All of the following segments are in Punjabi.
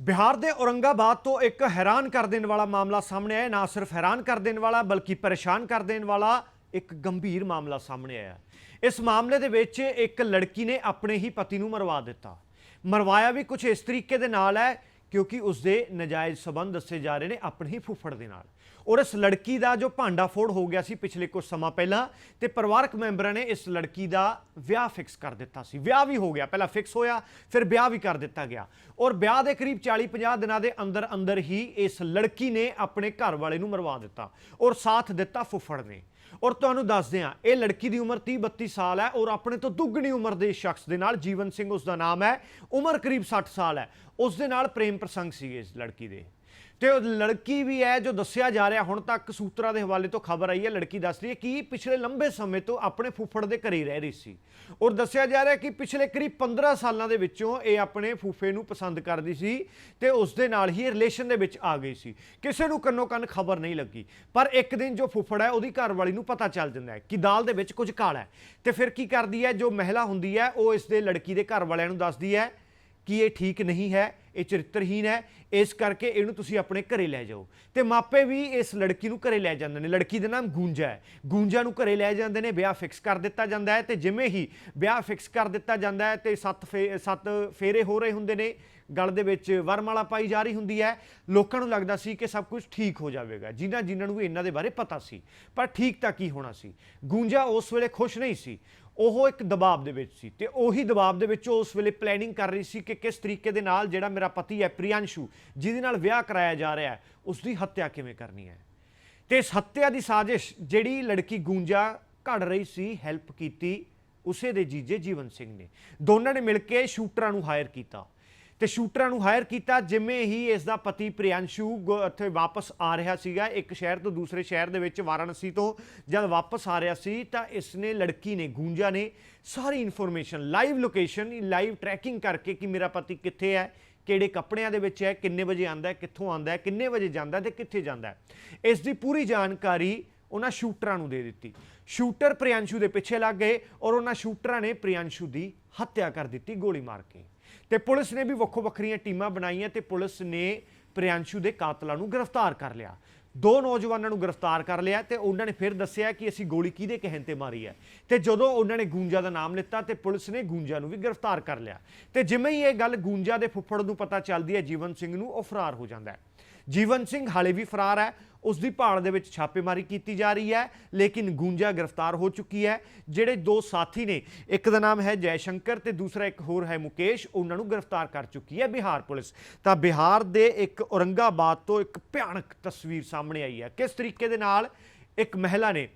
ਬਿਹਾਰ ਦੇ ਔਰੰਗਾਬਾਦ ਤੋਂ ਇੱਕ ਹੈਰਾਨ ਕਰ ਦੇਣ ਵਾਲਾ ਮਾਮਲਾ ਸਾਹਮਣੇ ਆਇਆ। ਨਾ ਸਿਰਫ ਹੈਰਾਨ ਕਰ ਦੇਣ ਵਾਲਾ, ਬਲਕਿ ਪਰੇਸ਼ਾਨ ਕਰ ਦੇਣ ਵਾਲਾ ਇੱਕ ਗੰਭੀਰ ਮਾਮਲਾ ਸਾਹਮਣੇ ਆਇਆ। ਇਸ ਮਾਮਲੇ ਦੇ ਵਿੱਚ ਇੱਕ ਲੜਕੀ ਨੇ ਆਪਣੇ ਹੀ ਪਤੀ ਨੂੰ ਮਰਵਾ ਦਿੱਤਾ। ਮਰਵਾਇਆ ਵੀ ਕੁਝ ਇਸ ਤਰੀਕੇ ਦੇ ਨਾਲ ਹੈ, ਕਿਉਂਕਿ ਉਸਦੇ ਨਜਾਇਜ਼ ਸਬੰਧ ਦੱਸੇ ਜਾ ਰਹੇ ਨੇ ਆਪਣੇ ਹੀ ਫੁੱਫੜ ਦੇ ਨਾਲ। ਔਰ ਇਸ ਲੜਕੀ ਦਾ ਜੋ ਭਾਂਡਾ ਫੋੜ ਹੋ ਗਿਆ ਸੀ ਪਿਛਲੇ ਕੁਝ ਸਮਾਂ ਪਹਿਲਾਂ, ਤੇ ਪਰਿਵਾਰਕ ਮੈਂਬਰਾਂ ਨੇ ਇਸ ਲੜਕੀ ਦਾ ਵਿਆਹ ਫਿਕਸ ਕਰ ਦਿੱਤਾ ਸੀ। ਵਿਆਹ ਵੀ ਹੋ ਗਿਆ। ਪਹਿਲਾਂ ਫਿਕਸ ਹੋਇਆ, ਫਿਰ ਵਿਆਹ ਵੀ ਕਰ ਦਿੱਤਾ ਗਿਆ। ਔਰ ਵਿਆਹ ਦੇ ਕਰੀਬ 40-50 ਦਿਨਾਂ ਦੇ ਅੰਦਰ ਅੰਦਰ ਹੀ ਇਸ ਲੜਕੀ ਨੇ ਆਪਣੇ ਘਰ ਵਾਲੇ ਨੂੰ ਮਰਵਾ ਦਿੱਤਾ ਔਰ ਸਾਥ ਦਿੱਤਾ ਫੁੱਫੜ ਨੇ। ਔਰ ਤੁਹਾਨੂੰ ਦੱਸਦੇ ਹਾਂ, ਇਹ ਲੜਕੀ ਦੀ ਉਮਰ 30 32 ਸਾਲ ਹੈ ਔਰ ਆਪਣੇ ਤੋਂ ਦੁੱਗਣੀ ਉਮਰ ਦੇ ਸ਼ਖਸ ਦੇ ਨਾਲ ਜੀਵਨ ਸਿੰਘ ਉਸ ਦਾ ਨਾਮ ਹੈ, ਉਮਰ ਕਰੀਬ 60 ਸਾਲ ਹੈ। ਉਸ ਦੇ ਨਾਲ ਪ੍ਰੇਮ ਪ੍ਰਸੰਗ ਸੀਗੇ ਇਸ ਲੜਕੀ ਦੇ। ਤੇ ਉਹ ਲੜਕੀ ਵੀ ਹੈ ਜੋ ਦੱਸਿਆ ਜਾ ਰਿਹਾ, ਹੁਣ ਤੱਕ ਸੂਤਰਾਂ ਦੇ ਹਵਾਲੇ ਤੋਂ ਖਬਰ ਆਈ ਹੈ, ਲੜਕੀ ਦੱਸ ਰਹੀ ਹੈ ਕਿ ਪਿਛਲੇ ਲੰਬੇ ਸਮੇਂ ਤੋਂ ਆਪਣੇ ਫੁੱਫੜ ਦੇ ਘਰੇ ਹੀ ਰਹਿ ਰਹੀ ਸੀ। ਔਰ ਦੱਸਿਆ ਜਾ ਰਿਹਾ ਕਿ ਪਿਛਲੇ ਕਰੀਬ 15 ਸਾਲਾਂ ਦੇ ਵਿੱਚੋਂ ਇਹ ਆਪਣੇ ਫੁੱਫੇ ਨੂੰ ਪਸੰਦ ਕਰਦੀ ਸੀ ਤੇ ਉਸ ਦੇ ਨਾਲ ਹੀ ਰਿਲੇਸ਼ਨ ਦੇ ਵਿੱਚ ਆ ਗਈ ਸੀ। ਕਿਸੇ ਨੂੰ ਕੰਨੋ ਕੰਨ ਖਬਰ ਨਹੀਂ ਲੱਗੀ, ਪਰ ਇੱਕ ਦਿਨ ਜੋ ਫੁੱਫੜ ਹੈ, ਉਹਦੀ ਘਰ ਵਾਲੀ ਨੂੰ ਪਤਾ ਚੱਲ ਜਾਂਦਾ ਹੈ ਕਿ ਦਾਲ ਦੇ ਵਿੱਚ ਕੁਝ ਕਾਲਾ ਹੈ। ਤੇ ਫਿਰ ਕੀ ਕਰਦੀ ਹੈ, ਜੋ ਮਹਿਲਾ ਹੁੰਦੀ ਹੈ, ਉਹ ਇਸ ਦੇ ਲੜਕੀ ਦੇ ਘਰ ਵਾਲਿਆਂ ਨੂੰ ਦੱਸਦੀ ਹੈ ਕਿ ਇਹ ਠੀਕ ਨਹੀਂ ਹੈ ਇਹ ਚਰਿੱਤਰਹੀਨ ਹੈ, ਇਸ ਕਰਕੇ ਇਹਨੂੰ ਤੁਸੀਂ ਆਪਣੇ ਘਰੇ ਲੈ ਜਾਓ। ਤੇ ਮਾਪੇ ਵੀ ਇਸ ਲੜਕੀ ਨੂੰ ਘਰੇ ਲੈ ਜਾਂਦੇ ਨੇ। ਲੜਕੀ ਦਾ ਨਾਮ ਗੂੰਜਾ ਹੈ। ਗੂੰਜਾ ਨੂੰ ਘਰੇ ਲੈ ਜਾਂਦੇ ਨੇ, ਵਿਆਹ ਫਿਕਸ ਕਰ ਦਿੱਤਾ ਜਾਂਦਾ ਹੈ ਤੇ ਜਿਵੇਂ ਹੀ ਵਿਆਹ ਫਿਕਸ ਕਰ ਦਿੱਤਾ ਜਾਂਦਾ ਹੈ ਤੇ ਸੱਤ ਫੇ- ਸੱਤ ਫੇਰੇ ਹੋ ਰਹੇ ਹੁੰਦੇ ਨੇ ਗਲ ਦੇ ਵਿੱਚ ਵਰਮਾਲਾ ਪਾਈ ਜਾ ਰਹੀ ਹੁੰਦੀ ਹੈ। ਲੋਕਾਂ ਨੂੰ ਲੱਗਦਾ ਸੀ ਕਿ ਸਭ ਕੁਝ ਠੀਕ ਹੋ ਜਾਵੇਗਾ। ਜਿਨ੍ਹਾਂ ਜਿਨ੍ਹਾਂ ਨੂੰ ਵੀ ਇਹਨਾਂ ਦੇ ਬਾਰੇ ਪਤਾ ਸੀ। ਪਰ ਠੀਕ ਤਾਂ ਕੀ ਹੋਣਾ ਸੀ? ਗੂੰਜਾ ਉਸ ਵੇਲੇ ਖੁਸ਼ ਨਹੀਂ ਸੀ। ਉਹ ਇੱਕ ਦਬਾਅ ਦੇ ਵਿੱਚ ਸੀ ਤੇ ਉਹੀ ਦਬਾਅ ਦੇ ਵਿੱਚ ਉਹ ਉਸ ਵੇਲੇ ਪਲੈਨਿੰਗ ਕਰ ਰਹੀ ਸੀ ਕਿ ਕਿਸ ਤਰੀਕੇ ਦੇ ਨਾਲ ਜਿਹੜਾ ਮੇਰਾ ਪਤੀ ਹੈ ਪ੍ਰਿयांशु ਜਿਹਦੇ ਨਾਲ ਵਿਆਹ ਕਰਾਇਆ ਜਾ ਰਿਹਾ ਹੈ ਉਸ ਦੀ ਹੱਤਿਆ ਕਿਵੇਂ ਕਰਨੀ ਹੈ? ਤੇ ਇਸ ਹੱਤਿਆ ਦੀ ਸਾਜ਼ਿਸ਼ ਜਿਹੜੀ ਲੜਕੀ ਗੂੰਜਾ ਘੜ ਰਹੀ ਸੀ ਹੈਲਪ ਕੀਤੀ ਉਸੇ ਦੇ ਜੀਜੇ ਜੀਵਨ ਸਿੰਘ ਨੇ। ਦੋਨਾਂ ਨੇ ਮਿਲ ਕੇ ਸ਼ੂਟਰਾਂ ਨੂੰ ਹਾਇਰ ਕੀਤਾ। ਤੇ ਸ਼ੂਟਰਾਂ ਨੂੰ ਹਾਇਰ ਕੀਤਾ ਜਿਵੇਂ ਹੀ ਇਸ ਦਾ ਪਤੀ ਪ੍ਰਿਯੰਸ਼ੂ ਇੱਥੇ ਵਾਪਸ ਆ ਰਿਹਾ ਸੀਗਾ। ਇੱਕ ਸ਼ਹਿਰ ਤੋਂ ਦੂਸਰੇ ਸ਼ਹਿਰ ਦੇ ਵਿੱਚ ਵਾਰਾਣਸੀ ਤੋਂ ਜਦ ਵਾਪਸ ਆ ਰਿਹਾ ਸੀ ਤਾਂ ਇਸ ਨੇ ਲੜਕੀ ਨੇ, ਗੂੰਜਾ ਨੇ ਸਾਰੀ information live location live tracking ਕਰਕੇ ਕਿ ਮੇਰਾ ਪਤੀ ਕਿੱਥੇ ਹੈ, ਕਿਹੜੇ ਕੱਪੜਿਆਂ ਦੇ ਵਿੱਚ ਹੈ, ਕਿੰਨੇ ਵਜੇ ਆਂਦਾ ਹੈ, ਕਿੱਥੋਂ ਆਂਦਾ ਹੈ, ਕਿੰਨੇ ਵਜੇ ਜਾਂਦਾ ਤੇ ਕਿੱਥੇ ਜਾਂਦਾ ਇਸ ਦੀ ਪੂਰੀ ਜਾਣਕਾਰੀ ਉਹਨਾਂ ਸ਼ੂਟਰਾਂ ਨੂੰ ਦੇ ਦਿੱਤੀ। ਸ਼ੂਟਰ ਪ੍ਰਿਆਂਸ਼ੂ ਦੇ ਪਿੱਛੇ ਲੱਗ ਗਏ ਔਰ ਉਹਨਾਂ ਸ਼ੂਟਰਾਂ ਨੇ ਪ੍ਰਿਯੰਸ਼ੂ ਦੀ ਹੱਤਿਆ ਕਰ ਦਿੱਤੀ, ਗੋਲੀ ਮਾਰ ਕੇ। ਤੇ ਪੁਲਿਸ ਨੇ ਵੀ ਵੱਖੋ ਵੱਖਰੀਆਂ ਟੀਮਾਂ ਬਣਾਈਆਂ ਤੇ ਪੁਲਿਸ ਨੇ ਪ੍ਰਿयांशु ਦੇ ਕਾਤਲਾਂ ਨੂੰ ਗ੍ਰਿਫਤਾਰ ਕਰ ਲਿਆ। ਦੋ ਨੌਜਵਾਨਾਂ ਨੂੰ ਗ੍ਰਿਫਤਾਰ ਕਰ ਲਿਆ ਤੇ ਉਹਨਾਂ ਨੇ ਫਿਰ ਦੱਸਿਆ ਕਿ ਅਸੀਂ ਗੋਲੀ ਕਿਹਦੇ ਕਹਿਣ ਤੇ ਮਾਰੀ ਹੈ। ਤੇ ਜਦੋਂ ਉਹਨਾਂ ਨੇ ਗੂੰਜਾ ਦਾ ਨਾਮ ਲਿੱਤਾ ਤੇ ਪੁਲਿਸ ਨੇ ਗੂੰਜਾ ਨੂੰ ਵੀ ਗ੍ਰਿਫਤਾਰ ਕਰ ਲਿਆ। ਤੇ ਜਿਵੇਂ ਹੀ ਇਹ ਗੱਲ ਗੂੰਜਾ ਦੇ ਫੁੱਫੜ ਨੂੰ ਪਤਾ ਚੱਲਦੀ ਹੈ, ਜੀਵਨ ਸਿੰਘ ਨੂੰ ਉਹ ਫਰਾਰ ਹੋ ਜਾਂਦਾ ਹੈ। ਜੀਵਨ ਸਿੰਘ ਹਾਲੇ ਵੀ ਫਰਾਰ ਹੈ। ਉਸ ਦੀ ਭਾਲ ਦੇ ਵਿੱਚ ਛਾਪੇਮਾਰੀ ਕੀਤੀ ਜਾ ਰਹੀ ਹੈ, ਲੇਕਿਨ ਗੂੰਜਾ ਗ੍ਰਿਫਤਾਰ ਹੋ ਚੁੱਕੀ ਹੈ। ਜਿਹੜੇ ਦੋ ਸਾਥੀ ਨੇ, ਇੱਕ ਦਾ ਨਾਮ ਹੈ ਜੈ ਸ਼ੰਕਰ ਤੇ ਦੂਸਰਾ ਇੱਕ ਹੋਰ ਹੈ ਮੁਕੇਸ਼, ਉਹਨਾਂ ਨੂੰ ਗ੍ਰਿਫਤਾਰ ਕਰ ਚੁੱਕੀ ਹੈ ਬਿਹਾਰ ਪੁਲਿਸ। ਤਾਂ ਬਿਹਾਰ ਦੇ ਇੱਕ ਔਰੰਗਾਬਾਦ ਤੋਂ ਇੱਕ ਭਿਆਨਕ ਤਸਵੀਰ ਸਾਹਮਣੇ ਆਈ ਹੈ। ਕਿਸ ਤਰੀਕੇ ਦੇ ਨਾਲ ਇੱਕ ਮਹਿਲਾ ਨੇ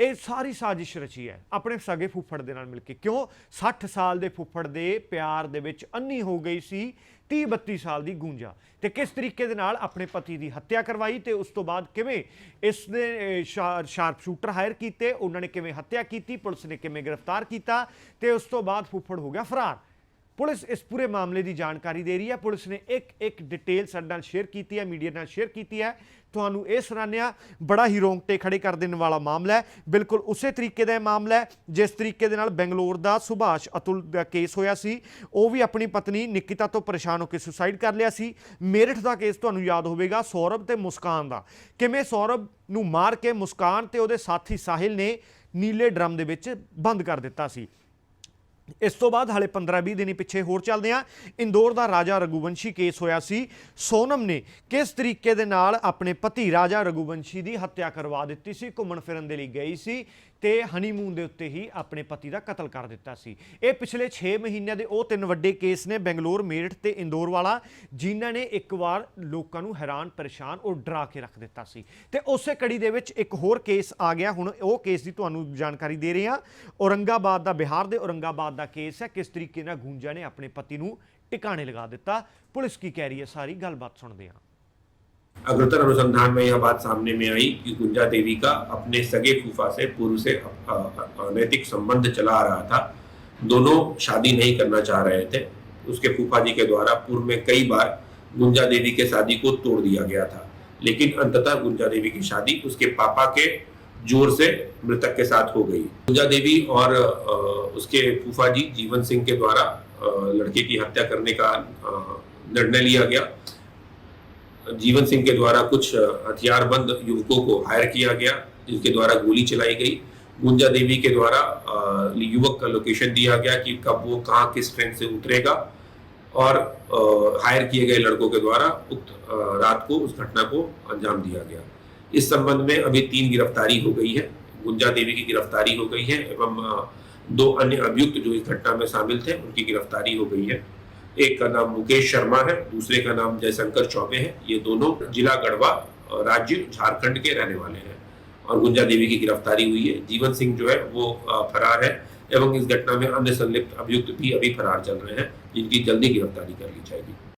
ਇਹ ਸਾਰੀ ਸਾਜ਼ਿਸ਼ ਰਚੀ ਹੈ ਆਪਣੇ ਸਗੇ ਫੁੱਫੜ ਦੇ ਨਾਲ ਮਿਲ ਕੇ। ਕਿਉਂ? 60 ਸਾਲ ਦੇ ਫੁੱਫੜ ਦੇ ਪਿਆਰ ਦੇ ਵਿੱਚ ਅੰਨੀ ਹੋ ਗਈ ਸੀ 30 32 ਸਾਲ ਦੀ ਗੂੰਜਾ। ਤੇ ਕਿਸ ਤਰੀਕੇ ਦੇ ਨਾਲ ਆਪਣੇ ਪਤੀ ਦੀ ਹੱਤਿਆ ਕਰਵਾਈ ਤੇ ਉਸ ਤੋਂ ਬਾਅਦ ਕਿਵੇਂ ਇਸ ਨੇ ਸ਼ਾ- ਸ਼ਾਰਪ ਸ਼ੂਟਰ ਹਾਇਰ ਕੀਤੇ, ਉਹਨਾਂ ਨੇ ਕਿਵੇਂ ਹੱਤਿਆ ਕੀਤੀ, ਪੁਲਿਸ ਨੇ ਕਿਵੇਂ ਗ੍ਰਿਫਤਾਰ ਕੀਤਾ ਤੇ ਉਸ ਤੋਂ ਬਾਅਦ ਫੁੱਫੜ ਹੋ ਗਿਆ ਫਰਾਰ। ਪੁਲਿਸ ਇਸ ਪੂਰੇ ਮਾਮਲੇ ਦੀ ਜਾਣਕਾਰੀ ਦੇ ਰਹੀ ਹੈ। ਪੁਲਿਸ ਨੇ ਇੱਕ ਇੱਕ ਡਿਟੇਲ ਸਾਡੇ ਨਾਲ ਸ਼ੇਅਰ ਕੀਤੀ ਹੈ, ਮੀਡੀਆ ਨਾਲ ਸ਼ੇਅਰ ਕੀਤੀ ਹੈ। ਤੁਹਾਨੂੰ ਇਹ ਸੁਣਾਨਿਆ ਬੜਾ ਹੀ ਰੋਂਗਟੇ ਖੜੇ ਕਰ ਦੇਣ ਵਾਲਾ ਮਾਮਲਾ ਹੈ। ਬਿਲਕੁਲ ਉਸੇ ਤਰੀਕੇ ਦਾ ਇਹ ਮਾਮਲਾ ਹੈ, ਜਿਸ ਤਰੀਕੇ ਦੇ ਨਾਲ ਬੈਂਗਲੌਰ ਦਾ ਸੁਭਾਸ਼ ਅਤੁਲ ਦਾ ਕੇਸ ਹੋਇਆ ਸੀ। ਉਹ ਵੀ ਆਪਣੀ ਪਤਨੀ ਨਿਕਿਤਾ ਤੋਂ ਪਰੇਸ਼ਾਨ ਹੋ ਕੇ ਸੁਸਾਈਡ ਕਰ ਲਿਆ ਸੀ। ਮੇਰਠ ਦਾ ਕੇਸ ਤੁਹਾਨੂੰ ਯਾਦ ਹੋਵੇਗਾ, ਸੌਰਭ ਤੇ ਮੁਸਕਾਨ ਦਾ। ਕਿਵੇਂ ਸੌਰਭ ਨੂੰ ਮਾਰ ਕੇ ਮੁਸਕਾਨ ਤੇ ਉਹਦੇ ਸਾਥੀ ਸਾਹਿਲ ਨੇ ਨੀਲੇ ਡਰਮ ਦੇ ਵਿੱਚ ਬੰਦ ਕਰ ਦਿੱਤਾ ਸੀ। ਇਸ ਤੋਂ ਬਾਅਦ ਹਾਲੇ 15-20 ਦਿਨੀ ਪਿੱਛੇ ਹੋਰ ਚੱਲਦੇ ਆ ਇੰਦੌਰ ਦਾ ਰਾਜਾ ਰਘੁਵੰਸ਼ੀ ਕੇਸ ਹੋਇਆ ਸੀ। ਸੋਨਮ ਨੇ ਕਿਸ ਤਰੀਕੇ ਦੇ ਨਾਲ ਆਪਣੇ ਪਤੀ ਰਾਜਾ ਰਘੁਵੰਸ਼ੀ ਦੀ ਹੱਤਿਆ ਕਰਵਾ ਦਿੱਤੀ ਸੀ, ਘੁੰਮਣ ਫਿਰਨ ਦੇ ਲਈ ਗਈ ਸੀ। ਤੇ ਹਨੀਮੂਨ ਦੇ ਉੱਤੇ ਹੀ ਆਪਣੇ ਪਤੀ ਦਾ ਕਤਲ ਕਰ ਦਿੱਤਾ ਸੀ। ਇਹ ਪਿਛਲੇ 6 ਮਹੀਨਿਆਂ ਦੇ ਉਹ ਤਿੰਨ ਵੱਡੇ ਕੇਸ ਨੇ, ਬੈਂਗਲੌਰ, ਮੇਰਠ ਤੇ ਇੰਦੌਰ ਵਾਲਾ, ਜਿਨ੍ਹਾਂ ਨੇ ਇੱਕ ਵਾਰ ਲੋਕਾਂ ਨੂੰ ਹੈਰਾਨ, ਪਰੇਸ਼ਾਨ ਔਰ ਡਰਾ ਕੇ ਰੱਖ ਦਿੱਤਾ ਸੀ। ਤੇ ਉਸੇ ਕੜੀ ਦੇ ਵਿੱਚ ਇੱਕ ਹੋਰ ਕੇਸ ਆ ਗਿਆ। ਹੁਣ ਉਹ ਕੇਸ ਦੀ ਤੁਹਾਨੂੰ ਜਾਣਕਾਰੀ ਦੇ ਰਹੇ ਹਾਂ। ਔਰੰਗਾਬਾਦ ਦਾ, ਬਿਹਾਰ ਦੇ ਔਰੰਗਾਬਾਦ ਦਾ ਕੇਸ ਹੈ। ਕਿਸ ਤਰੀਕੇ ਨਾਲ ਗੂੰਜਾ ਨੇ ਆਪਣੇ ਪਤੀ ਨੂੰ ਟਿਕਾਣੇ ਲਗਾ ਦਿੱਤਾ? ਪੁਲਿਸ ਕੀ ਕਹਿ ਰਹੀ ਹੈ? ਸਾਰੀ ਗੱਲਬਾਤ ਸੁਣਦੇ ਹਾਂ। अग्रतर अनुसंधान में यह बात सामने में आई कि गुंजा देवी का अपने सगे फूफा से पूर्व से अनैतिक संबंध चला आ रहा था। दोनों शादी नहीं करना चाह रहे थे। उसके फूफा जी के द्वारा पूर्व में कई बार गुंजा देवी के शादी को तोड़ दिया गया था। लेकिन अंततः गुंजा देवी की शादी उसके पापा के ज़ोर से मृतक के साथ हो गई। गुंजा देवी और उसके फूफा जी जीवन सिंह के द्वारा लड़के की हत्या करने का निर्णय लिया गया। जीवन सिंह के द्वारा कुछ हथियारबंद युवकों को हायर किया गया, जिनके द्वारा गोली चलाई गई। गुंजा देवी के द्वारा युवक का लोकेशन दिया गया कि कब वो कहाँ किस ट्रेन से उतरेगा। और हायर किए गए लड़कों के द्वारा उक्त रात को उस घटना को अंजाम दिया गया। इस संबंध में अभी तीन गिरफ्तारी हो गई है। गुंजा देवी की गिरफ्तारी हो गई है एवं दो अन्य अभियुक्त जो इस घटना में शामिल थे, उनकी गिरफ्तारी हो गई है। एक का नाम मुकेश शर्मा है, दूसरे का नाम जयशंकर चौबे है। ये दोनों जिला गढ़वा राज्य झारखंड के रहने वाले हैं और गुंजा देवी की गिरफ्तारी हुई है। जीवन सिंह जो है, वो फरार है एवं इस घटना में अन्य संलिप्त अभियुक्त भी अभी फरार चल रहे हैं, जिनकी जल्दी गिरफ्तारी कर ली जाएगी।